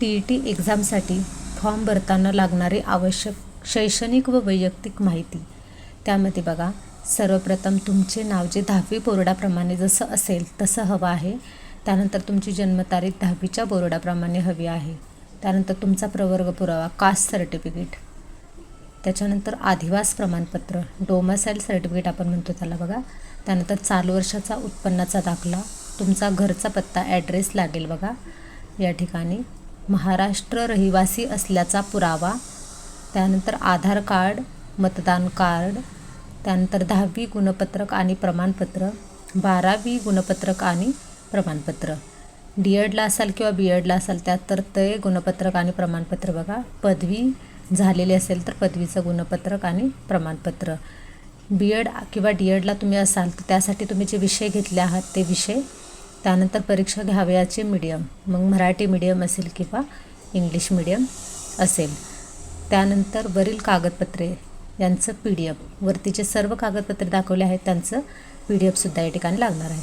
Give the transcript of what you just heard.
T E T एक्झामसाठी form भरताना लागणारी आवश्यक शैक्षणिक व वैयक्तिक माहिती. त्यामध्ये बघा सर्वप्रथम तुमचे नाव जे दहावी बोर्डाप्रमाणे जसं असेल तसं हवं आहे. त्यानंतर तुमची जन्मतारीख दहावीच्या बोर्डाप्रमाणे हवी आहे. त्यानंतर तुमचा प्रवर्ग पुरावा कास्ट सर्टिफिकेट त्याच्यानंतर आदिवास प्रमाणपत्र डोमासाईल सर्टिफिकेट आपण म्हणतो त्याला बघा. त्यानंतर चालू वर्षाचा उत्पन्नाचा दाखला तुमचा घरचा पत्ता ॲड्रेस लागेल बघा. या ठिकाणी महाराष्ट्र रहिवासी असल्याचा पुरावा त्यानंतर आधार कार्ड मतदान कार्ड त्यानंतर दहावी गुणपत्रक आणि प्रमाणपत्र बारावी गुणपत्रक आणि प्रमाणपत्र. डी एडला असाल किंवा बी एडला असाल त्यात तर ते गुणपत्रक आणि प्रमाणपत्र बघा. पदवी झालेली असेल तर पदवीचं गुणपत्रक आणि प्रमाणपत्र. बी एड किंवा डी एडला तुम्ही असाल तर त्यासाठी तुम्ही जे विषय घेतले आहात ते विषय त्यानंतर परीक्षा घ्यावयाचे मीडियम मग मराठी मीडियम असेल किंवा इंग्लिश मीडियम असेल. त्यानंतर वरील कागदपत्रे यांचं पी डी एफ वरतीचे सर्व कागदपत्रे दाखवले आहेत त्यांचं पी डी एफसुद्धा या ठिकाणी लागणार आहे.